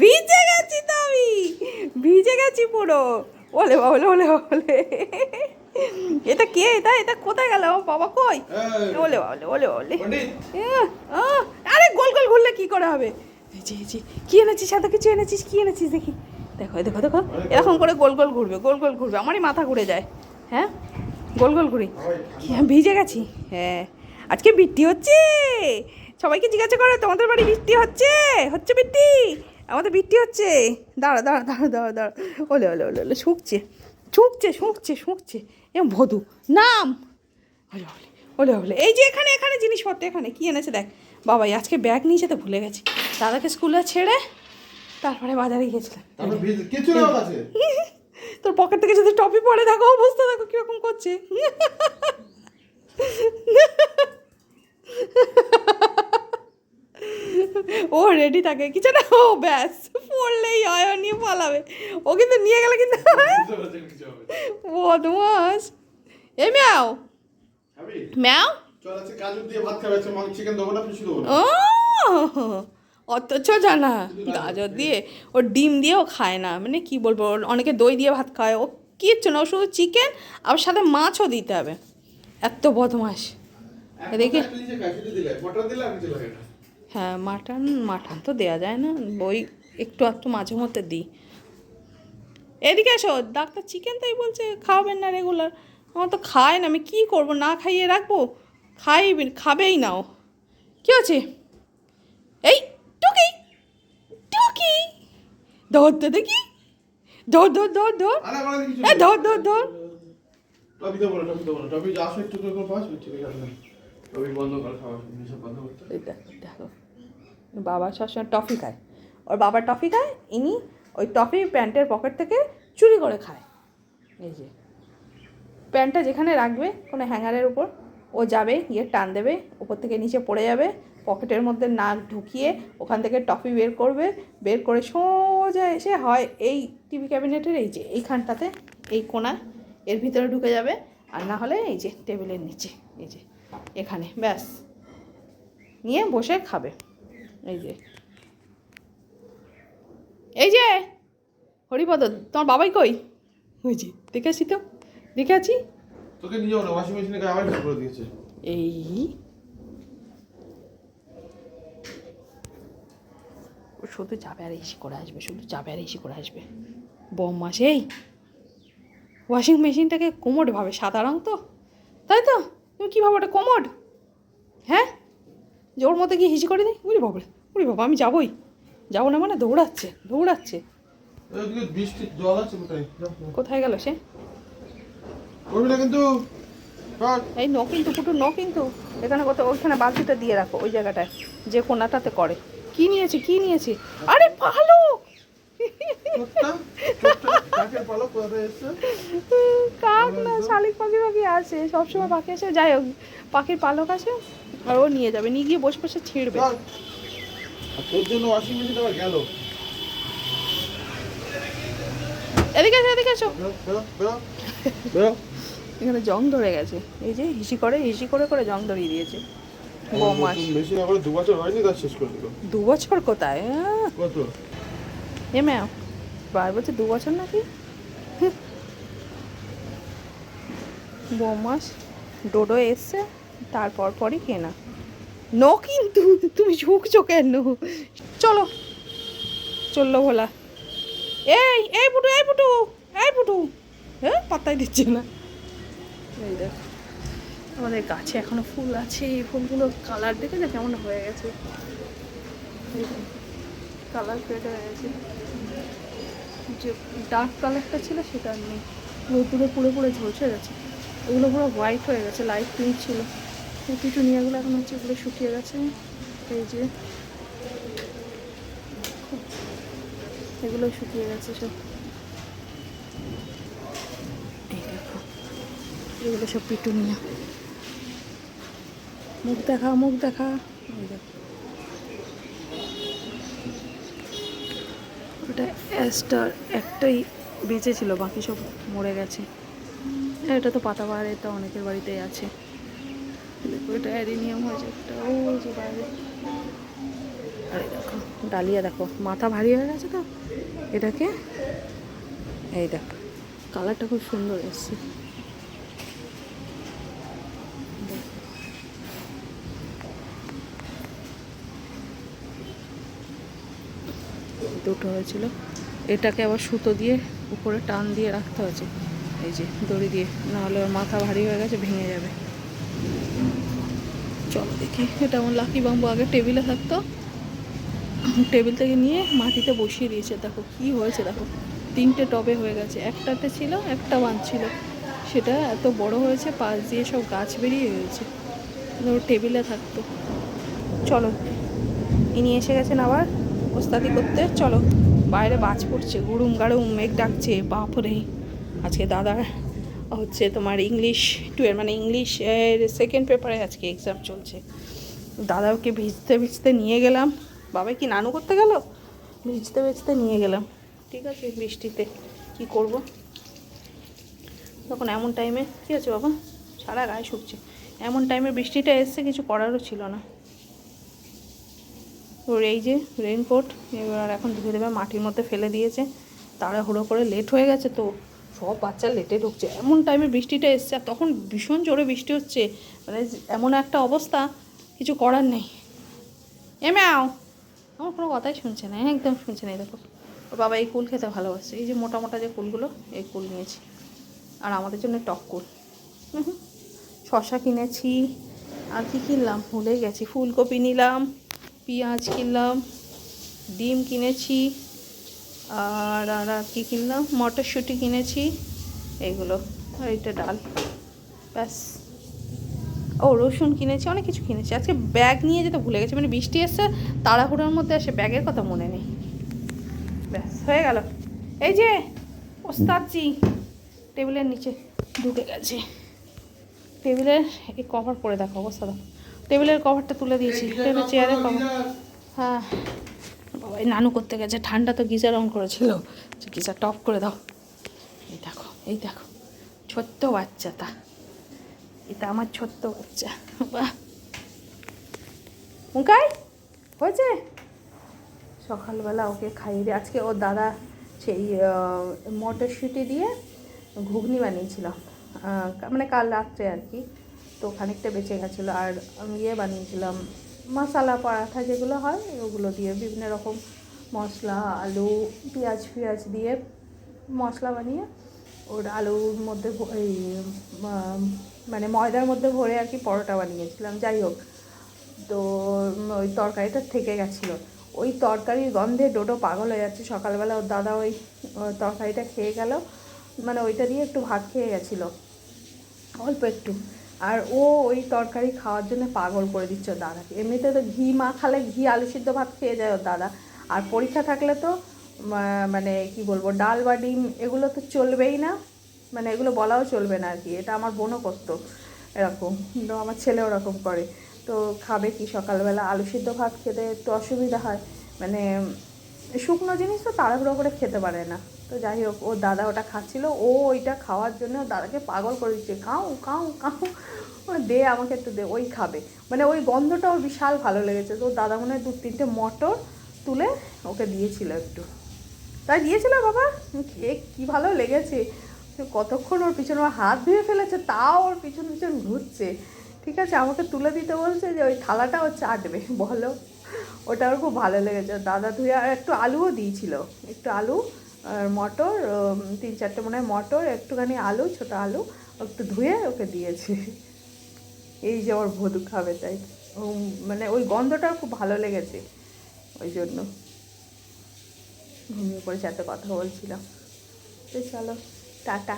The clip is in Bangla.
ভিজে গেছি তো আমি। ভিজে গেছি পুরো। ওলে ওলে ওলে ওলে। এটা কে? এটা এটা কোথায় গেল? বাবা কই? ওলে ওলে ওলে ওলে। আরে গোল গোল ঘুরলে কি করে হবে? এই যে কি এনেছিস? সাথে কিছু এনেছিস? কি এনেছিস? দেখি। দেখো দেখো দেখো। এরকম করে গোল গোল ঘুরবে গোল গোল ঘুরবে। আমারই মাথা ঘুরে যায়। হ্যাঁ? গোল গোল ঘুরি। ভিজে গেছি। হ্যাঁ। আজকে বৃষ্টি হচ্ছে। সবাইকে জিজ্ঞাসা করো তোমাদের বাড়ি বৃষ্টি হচ্ছে? হচ্ছে বৃষ্টি? আমাদের বৃষ্টি হচ্ছে। দাঁড়া দাঁড়া দাঁড়া দাঁড়া দাঁড়া ওলে ওলে ওলে ওলে শুকছে শুকছে শুকছে শুকছে। এম ভদু নাম। ওলে ওলে ওলে ওলে। এই যে এখানে এখানে জিনিসপত্র এখানে কী এনেছে দেখ। বাবাই আজকে ব্যাগ নিয়ে যেতে ভুলে গেছি। দাদাকে স্কুলে ছেড়ে তারপরে বাজারে গিয়েছিলাম। তোর পকেট থেকে যদি টপি পরে দেখো অবস্থা দেখো কীরকম করছে। ও রেডি থাকে। কিছু না ও ব্যাস পড়লেই হয় ও নিয়ে পালাবে। ও কিন্তু নিয়ে গেলে কিন্তু বদমাস। এ ম্যাও। ম্যাও? ও অথচ জানা গাজর দিয়ে ও ডিম দিয়েও খায় না। মানে কি বলব অনেকে দই দিয়ে ভাত খায় ও কিচ্ছু না ও শুধু চিকেন আবার সাথে মাছও দিতে হবে। এত বদমাস। এদিকে হ্যাঁ মাটন মাটন তো দেওয়া যায় না ওই একটু একটু মাঝে মধ্যে দিই। এদিকে এসো ডাক্তার চিকেন তাই বলছে খাওয়াবেন না রেগুলার আমার তো খায় না আমি কী করব না খাইয়ে রাখব? খাইবে খাবেই না ও। কী আছে এই টুকি টুকি। ধর তো দেখি। ধর ধর ধর ধর। এ ধর ধর ধর। টপি বন্ধ কর খাওয়া সব বন্ধ করতে বাবা সবসময় টফি খায়। ওর বাবা টফি খায়, ইনি ওই টফি প্যান্টের পকেট থেকে চুরি করে খায়। এই যে। প্যান্টটা যেখানে রাখবে, কোনো হ্যাঙ্গারের উপর, ও যাবে, গিয়ে টান দেবে, উপর থেকে নিচে পড়ে যাবে, পকেটের মধ্যে নাক ঢুকিয়ে ওখান থেকে টফি বের করবে, বের করে সোজা এসে হয় এই টিভি ক্যাবিনেটের এই যে, এইখানটাতে, এই কোণা এর ভিতরে ঢুকে যাবে, আর না হলে এই যে টেবিলের নিচে, এই যে, এখানে, ব্যাস। নিয়ে বসে খাবে। এই যে। এই যে হরিপদ তোমার বাবাই কই? ওই যে দেখে আছি তো দেখে আছি তোকে নিয়ে না ওয়াশিং মেশিনে আবার ঠিক করে দিয়েছে। এই। ও শুধু যাবে আর এসি করে আসবে শুধু যাবে আর এসি করে আসবে। বম মাস এই। ওয়াশিং মেশিনটাকে কোমোড ভাবে সাদা রং তো? তাই তো? তুমি কী ভাবো ওটা কোমোড হ্যাঁ? যে ওর মধ্যে গিয়ে হিসি করে দিই উরি বাবরে উরি বাবা আমি যাবোই। যাব না মানে দৌড়াচ্ছে দৌড়াচ্ছে। কোথায়? গেল সে? কিন্তু। এই ন কিন্তু পুটু ন কিন্তু। এখানে কোথাও ওইখানে বালতিটা দিয়ে রাখো ওই জায়গাটায় যে কোনাটাতে করে। কি নিয়েছে কি নিয়েছে? আরে ভালো কাক না শালিক পাখি পাখি আসে সবসময় পাখি আসে যাই হোক পাখির পালক আসে আর ও নিয়ে যাবে। নিয়ে গিয়ে বসে বসে ছিঁড়বে। তোর জন্য ওয়াশিং মেশিন আবার গেল। এদিকে এসো এদিকে এসো। এখানে জং ধরে গেছে। এই যে হিসি করে হিসি করে করে জং ধরিয়ে দিয়েছে। দু বছর কোথায়? কত? এ ম্যাম। বার বলছে দু বছর নাকি? বমাস, ডোডো এসছে, তারপর পরই কেনা। নো কিন্তু, তুমি ঝুঁকছো কেন? চলো, চলল ভোলা। এই এই পুটু এই পুটু এই পুটু। হ্যাঁ পাত্তাই দিচ্ছে না। এই দেখ, আমাদের গাছে এখনও ফুল আছে, এই ফুলগুলো কালার দেখে না কেমন হয়ে গেছে? কালার ফেড হয়ে গেছে। যে ডার্ক কালারটা ছিল সেটা আর নেই। রোদ্দুরে পুরো পুরো ঝলসে গেছে। ওগুলো পুরো হোয়াইট হয়ে গেছে লাইট পিঙ্ক ছিল। পিটুনিয়াগুলো এখন হচ্ছে এগুলো শুকিয়ে গেছে। এই যে, এগুলো শুকিয়ে গেছে সব। এগুলো সব পিটুনিয়া। মুখ দেখা মুখ দেখা। দেখো। ওটা অ্যাস্টার একটাই বেঁচে ছিল, বাকি সব মরে গেছে। এটা তো পাতা পাতাবাহার এটা অনেকের বাড়িতেই আছে। এটা অ্যারিনিয়াম হয়েছে, একটা ও যে বাইরে। দেখো, ডালিয়া দেখো, মাথা ভারী হয়ে গেছে তো? এটাকে? এই দেখো, কালারটা খুব সুন্দর এসছে। দুটো হয়েছিল। এটাকে আবার সুতো দিয়ে উপরে টান দিয়ে রাখতে হয়েছে। এই যে দড়ি দিয়ে, নাহলে ওর মাথা ভারী হয়ে গেছে, ভেঙে যাবে। চলো দেখি, এটা আমার লাকি বাম্বু আগে টেবিলে থাকতো। টেবিল থেকে নিয়ে মাটিতে বসিয়ে দিয়েছে। দেখো কি হয়েছে, দেখো। তিনটে টবে হয়ে গেছে। একটাতে ছিল, একটা বাঁধছিল। সেটা এত বড় হয়েছে, পাশ দিয়ে সব গাছ বেরিয়ে হয়েছে টেবিলে থাকতো। চলো, ইনি এসে গেছেন আবার। ওস্তাদি করতে, চলো। বাইরে বাজ পড়ছে, গুড়ুম গাড়ুম, মেঘ ডাকছে, বাপরে। আজকে দাদার হচ্ছে তোমার ইংলিশ টুয়েলভ মানে ইংলিশ সেকেন্ড পেপারে আজকে এক্সাম চলছে। দাদাকে ভিজতে ভিজতে নিয়ে গেলাম। বাবা কি নানু করতে গেল? ভিজতে ভিজতে নিয়ে গেলাম। ঠিক আছে, বৃষ্টিতে কি করব? তখন এমন টাইমে ঠিক আছে বাবা? সারা গায়ে শুকছে। এমন টাইমে বৃষ্টিটা এসছে, কিছু করারও ছিল না। ওর এই যে রেনকোট এবার এখন ধুয়ে দেবে, মাটির মধ্যে ফেলে দিয়েছে। তাড়াহুড়ো করে লেট হয়ে গেছে তো। সব বাচ্চা লেটে ঢুকছে। এমন টাইমে বৃষ্টিটা এসছে, আর তখন ভীষণ জোরে বৃষ্টি হচ্ছে। মানে এমন একটা অবস্থা, কিছু করার নেই। এ ম্যাও! আমার কোনো কথাই শুনছে না, একদম শুনছে না দেখো। ওর বাবা এই কুল খেতে ভালোবাসে। এই যে মোটা মোটা যে কুলগুলো, এই কুল নিয়েছি। আর আমাদের জন্য টক কুল। শশা কিনেছি, আর কি কিনলাম? ভুলেই গেছি। ফুলকপি নিলাম। পেঁয়াজ কিনলাম, ডিম কিনেছি, আর আর আর কী কিনলাম? মটরশুঁটি কিনেছি এইগুলো আর এইটা ডাল। ব্যাস। ও, রসুন কিনেছি, অনেক কিছু কিনেছি। আজকে ব্যাগ নিয়ে যেতে ভুলে গেছি। মানে বৃষ্টি এসছে, তাড়াহুড়োর মধ্যে আসে ব্যাগের কথা মনে নেই। ব্যাস, হয়ে গেল। এই যে, ওস্তাদজি, টেবিলের নিচে ঢুকে গেছে। টেবিলের এই কভার করে দেখো অবস্থা দেখো টেবিলের কভারটা তুলে দিয়েছি। টেবিলের চেয়ারের কভার। হ্যাঁ। বাবা এই নানু করতে গেছে। ঠান্ডা তো গিজার অন করেছিল। গিজার টপ করে দাও। এই দেখো এই দেখো। ছোট্ট বাচ্চা তা এটা আমার ছোট্ট বাচ্চা। বাহ। মুকাই হয়েছে? সকালবেলা ওকে খাইয়ে দিয়ে আজকে ওর দাদা সেই মটরশুঁটি দিয়ে ঘুগনি বানিয়েছিলাম মানে কাল রাত্রে আর কি। তো খানিকটা বেঁচে গেছিল আর আমি ইয়ে বানিয়েছিলাম, মশলা পরাঠা যেগুলো হয় ওগুলো দিয়ে বিভিন্ন রকম মশলা, আলু, পেঁয়াজ পেঁয়াজ দিয়ে মশলা বানিয়ে ওর আলুর মধ্যে এই মানে ময়দার মধ্যে ভরে আর কি পরোটা বানিয়েছিলাম, যাই হোক। তো ওই তরকারিটা থেকে গেছিল। ওই তরকারির গন্ধে ডোডো পাগল হয়ে যাচ্ছে। সকালবেলা ওর দাদা ওই তরকারিটা খেয়ে গেল মানে ওইটা দিয়ে একটু ভাত খেয়ে গেছিল। অল্প একটু। আর ও ওই তরকারি খাওয়ার জন্য পাগল করে দিচ্ছে দাদাকে। এমনিতে তো ঘি মা খালে ঘি আলু সিদ্ধ ভাত খেয়ে যায় ওর দাদা। আর পরীক্ষা থাকলে তো মানে কি বলব, ডাল বা ডিম এগুলো তো চলবেই না। মানে এগুলো বলাও চলবে না আর কি। এটা আমার বোনও করতো এরকম। কিন্তু আমার ছেলে ওরকম করে। তো খাবে কি সকালবেলা? আলু সিদ্ধ ভাত খেতে একটু অসুবিধা হয়। মানে শুকনো জিনিস তো তাড়াহুড়ো করে খেতে পারে না। তো যাই হোক ওর দাদা ওটা খাচ্ছিল। ও ওইটা খাওয়ার জন্য দাদাকে পাগল করে দিচ্ছে। কাউ কাউ কাউ দে, আমাকে একটু দে, ওই খাবে। মানে ওই গন্ধটা ওর বিশাল ভালো লেগেছে। তো দাদা মনে হয় দু তিনটে মটর তুলে ওকে দিয়েছিল একটু। তাই দিয়েছিল বাবা? খেয়ে কী ভালো লেগেছে। কতক্ষণ ওর পিছনে ওর হাত ধুয়ে ফেলেছে, তাও ওর পিছন পিছন ঘুরছে। ঠিক আছে, আমাকে তুলে দিতে বলছে যে, ওই থালাটা ও চাটবে, বলো। ওটা ওর খুব ভালো লেগেছে। দাদা ধুয়ে আর একটু আলুও দিয়েছিল। একটু আলু মটর তিন চারটে মনে হয় মটর, একটুখানি আলু, ছোটো আলু, একটু ধুয়ে ওকে দিয়েছি। এই যে ওর ভদু খাবে তাই। মানে ওই গন্ধটা খুব ভালো লেগেছে ওই জন্য। ঘুমিয়ে পড়েছে, এত কথা বলছিলাম তো চলো, টাটা।